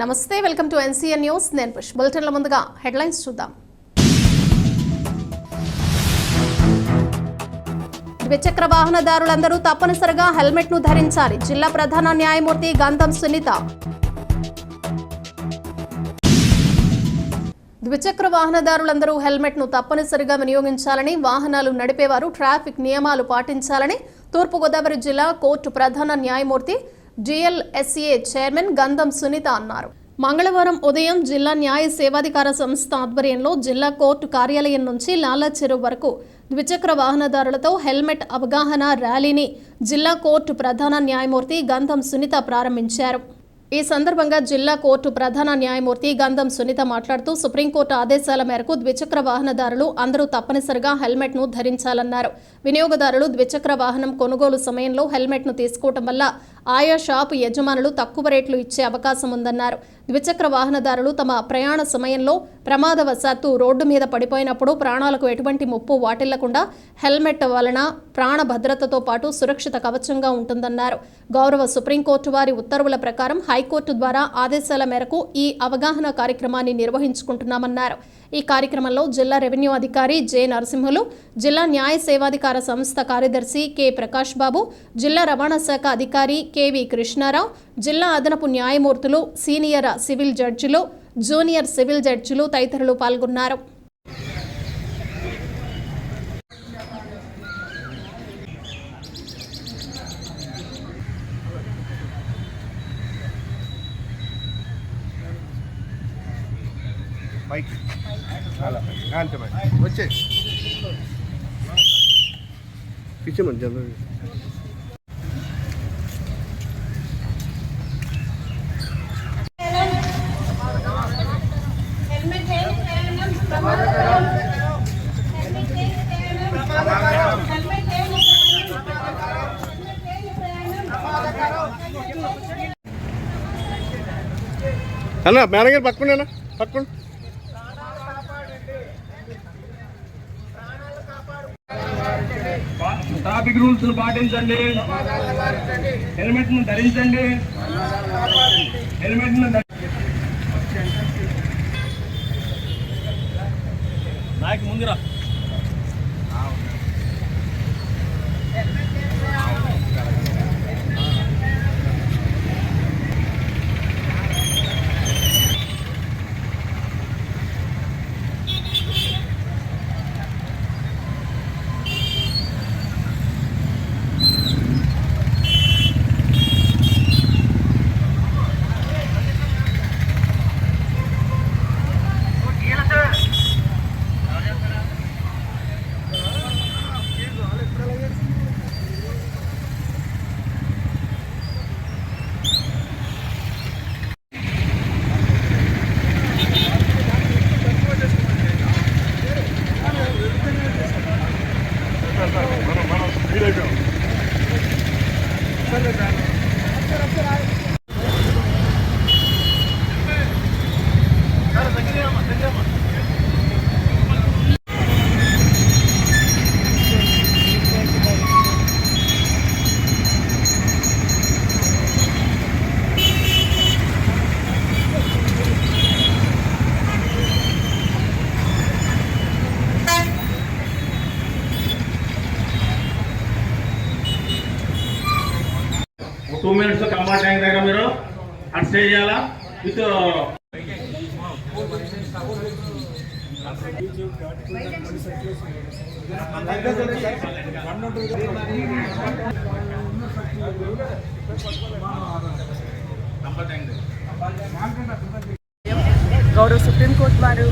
నమస్తే welcome to NCN news. నేను పుష్ బులెటిన్ల ముందుగా హెడ్లైన్స్ చూద్దాం. ద్విచక్ర వాహనదారులందరూ తప్పనిసరిగా హెల్మెట్ను ధరించాలి. జిల్లా ప్రధాన న్యాయమూర్తి గంధం సునీత. ద్విచక్ర వాహనదారులందరూ హెల్మెట్ను తప్పనిసరిగా వినియోగించాలని వాహనాలు నడిపేవారు ట్రాఫిక్ నియమాలు పాటించాలని తూర్పుగోదావరి జిల్లా కోర్టు ప్రధాన న్యాయమూర్తి జిఎల్ఎస్ఏ చైర్మన్ గంధం సునీత అన్నారు. మంగళవారం ఉదయం జిల్లా న్యాయ సేవాధికార సంస్థ ఆధ్వర్యంలో జిల్లా కోర్టు కార్యాలయం నుంచి లాలా చెరువు వరకు ద్విచక్ర వాహనదారులతో హెల్మెట్ అవగాహన ర్యాలీని జిల్లా కోర్టు ప్రధాన న్యాయమూర్తి గంధం సునీత ప్రారంభించారు. ఈ సందర్భంగా జిల్లా కోర్టు ప్రధాన న్యాయమూర్తి గంధం సునీత మాట్లాడుతూ సుప్రీంకోర్టు ఆదేశాల మేరకు ద్విచక్ర వాహనదారులు అందరూ తప్పనిసరిగా హెల్మెట్ను ధరించాలన్నారు. వినియోగదారులు ద్విచక్ర వాహనం కొనుగోలు సమయంలో హెల్మెట్ను తీసుకోవటం వల్ల ఆయా షాపు యజమానులు తక్కువ రేట్లు ఇచ్చే అవకాశం ఉందన్నారు. ద్విచక్ర వాహనదారులు తమ ప్రయాణ సమయంలో ప్రమాదవశాత్తు రోడ్డు మీద పడిపోయినప్పుడు ప్రాణాలకు ఎటువంటి ముప్పు వాటిల్లకుండా హెల్మెట్ వలన ప్రాణ భద్రతతో పాటు సురక్షిత కవచంగా ఉంటుందన్నారు. గౌరవ సుప్రీంకోర్టు వారి ఉత్తర్వుల ప్రకారం హైకోర్టు ద్వారా ఆదేశాల మేరకు ఈ అవగాహన కార్యక్రమాన్ని నిర్వహించుకుంటున్నామన్నారు. ఈ కార్యక్రమంలో జిల్లా రెవెన్యూ అధికారి జె నరసింహులు జిల్లా న్యాయ సేవాధికార సంస్థ కార్యదర్శి కె ప్రకాష్ బాబు జిల్లా రవాణా శాఖ అధికారి కెవి కృష్ణారావు జిల్లా అదనపు న్యాయమూర్తులు సీనియర్ సివిల్ జడ్జిలు జూనియర్ సివిల్ జడ్జిలు తదితరులు పాల్గొన్నారు. వచ్చే ఇచ్చేమని జనరల్ అన్న మేడం గారు పక్కకుండా అన్న ట్రాఫిక్ రూల్స్ పాటించండి. హెల్మెట్ను ధరించండి. హెల్మెట్ను నాకు ముందురా. టూ మినిట్స్ కంబా ట్యాంక్ దగ్గర మీరు అటు స్టే చేయాలా విత్ గౌరవ సుప్రీంకోర్టు వారు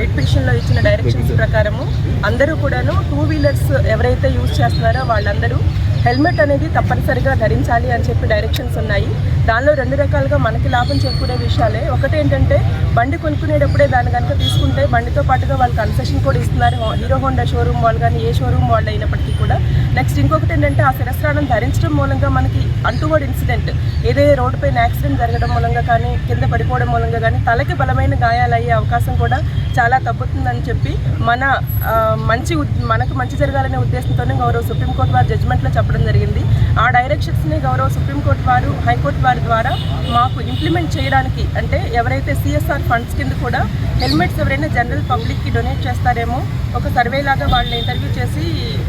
రిట్ పిటిషన్లో ఇచ్చిన డైరెక్షన్స్ ప్రకారము అందరూ కూడాను టూ వీలర్స్ ఎవరైతే యూజ్ చేస్తున్నారో వాళ్ళందరూ హెల్మెట్ అనేది తప్పనిసరిగా ధరించాలి అని చెప్పి డైరెక్షన్స్ ఉన్నాయి. దానిలో రెండు రకాలుగా మనకి లాభం చేకూరే విషయాలే. ఒకటి ఏంటంటే బండి కొనుక్కునేటప్పుడే దాన్ని కనుక తీసుకుంటే బండితో పాటుగా వాళ్ళు కన్సెషన్ కూడా ఇస్తున్నారు. హీరో హోండా షోరూమ్ వాళ్ళు కానీ ఏ షోరూమ్ వాళ్ళు అయినప్పటికీ కూడా. నెక్స్ట్ ఇంకొకటి ఏంటంటే ఆ శిరస్త్రాణం ధరించడం మూలంగా మనకి అంటువర్డ్ ఇన్సిడెంట్ ఏదైతే రోడ్డుపైన యాక్సిడెంట్ జరగడం మూలంగా కానీ కింద పడిపోవడం మూలంగా కానీ తలకి బలమైన గాయాలు అయ్యే అవకాశం కూడా చాలా తప్పుతుందని చెప్పి మన మంచి మనకు మంచి జరగాలనే ఉద్దేశంతోనే గౌరవ సుప్రీంకోర్టు వారి జడ్జిమెంట్లో చెప్పడం జరిగింది. ఆ డైరెక్షన్స్ని గౌరవ సుప్రీంకోర్టు వారు హైకోర్టు వారి ద్వారా మాకు ఇంప్లిమెంట్ చేయడానికి అంటే ఎవరైతే సిఎస్ఆర్ ఫండ్స్ కింద కూడా హెల్మెట్స్ ఎవరైనా జనరల్ పబ్లిక్కి డొనేట్ చేస్తారేమో ఒక సర్వే లాగా వాళ్ళని ఇంటర్వ్యూ చేసి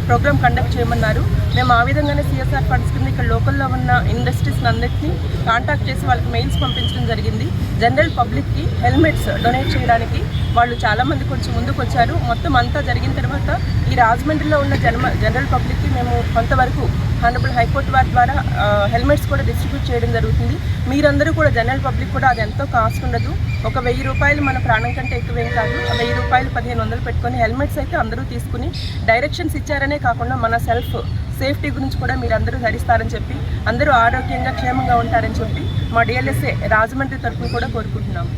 ప్రోగ్రామ్ కండక్ట్ చేయమన్నారు. మేము ఆ విధంగానే సిఎస్ఆర్ ఫండ్స్ కింద ఇక్కడ లోకల్లో ఉన్న ఇండస్ట్రీస్ని అందరినీ కాంటాక్ట్ చేసి వాళ్ళకి మెయిల్స్ పంపించడం జరిగింది. జనరల్ పబ్లిక్కి హెల్మెట్స్ డొనేట్ చేయడానికి వాళ్ళు చాలామంది కొంచెం ముందుకు వచ్చారు. మొత్తం అంతా జరిగిన తర్వాత ఈ రాజమండ్రిలో ఉన్న జన్మ జనరల్ పబ్లిక్కి మేము కొంతవరకు హానరబుల్ హైకోర్టు వారి ద్వారా హెల్మెట్స్ కూడా డిస్ట్రిబ్యూట్ చేయడం జరుగుతుంది. మీరందరూ కూడా జనరల్ పబ్లిక్ కూడా అది ఎంతో కాస్ట్ ఉండదు. ఒక వెయ్యి రూపాయలు మన ప్రాణం కంటే ఎక్కువేం కాదు. వెయ్యి రూపాయలు పదిహేను వందలు పెట్టుకొని హెల్మెట్స్ అయితే అందరూ తీసుకుని డైరెక్షన్స్ ఇచ్చారనే కాకుండా మన సెల్ఫ్ సేఫ్టీ గురించి కూడా మీరందరూ ధరిస్తారని చెప్పి అందరూ ఆరోగ్యంగా క్షేమంగా ఉంటారని చెప్పి మా డిఎల్ఎస్ఏ రాజమండ్రి తరఫున కూడా కోరుకుంటున్నాము.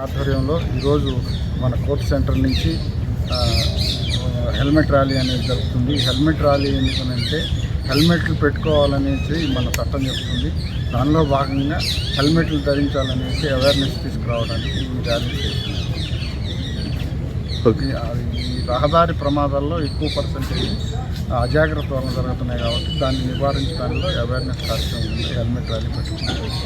ఆధ్వర్యంలో ఈరోజు మన కోర్ట్ సెంటర్ నుంచి హెల్మెట్ ర్యాలీ అనేది జరుగుతుంది. హెల్మెట్ ర్యాలీ ఎందుకనంటే హెల్మెట్లు పెట్టుకోవాలనేసి మన చట్టం చెప్తుంది. దానిలో భాగంగా హెల్మెట్లు ధరించాలనేసి అవేర్నెస్ తీసుకురావడానికి ఈ ర్యాలీ ఈ- రహదారి ప్రమాదాల్లో ఎక్కువ పర్సెంటేజ్ అజాగ్రత్త వలన జరుగుతున్నాయి కాబట్టి దాన్ని నివారించడంలో అవేర్నెస్ కార్యక్రమం ఉంది హెల్మెట్ ర్యాలీ పెట్టుకుంటాం.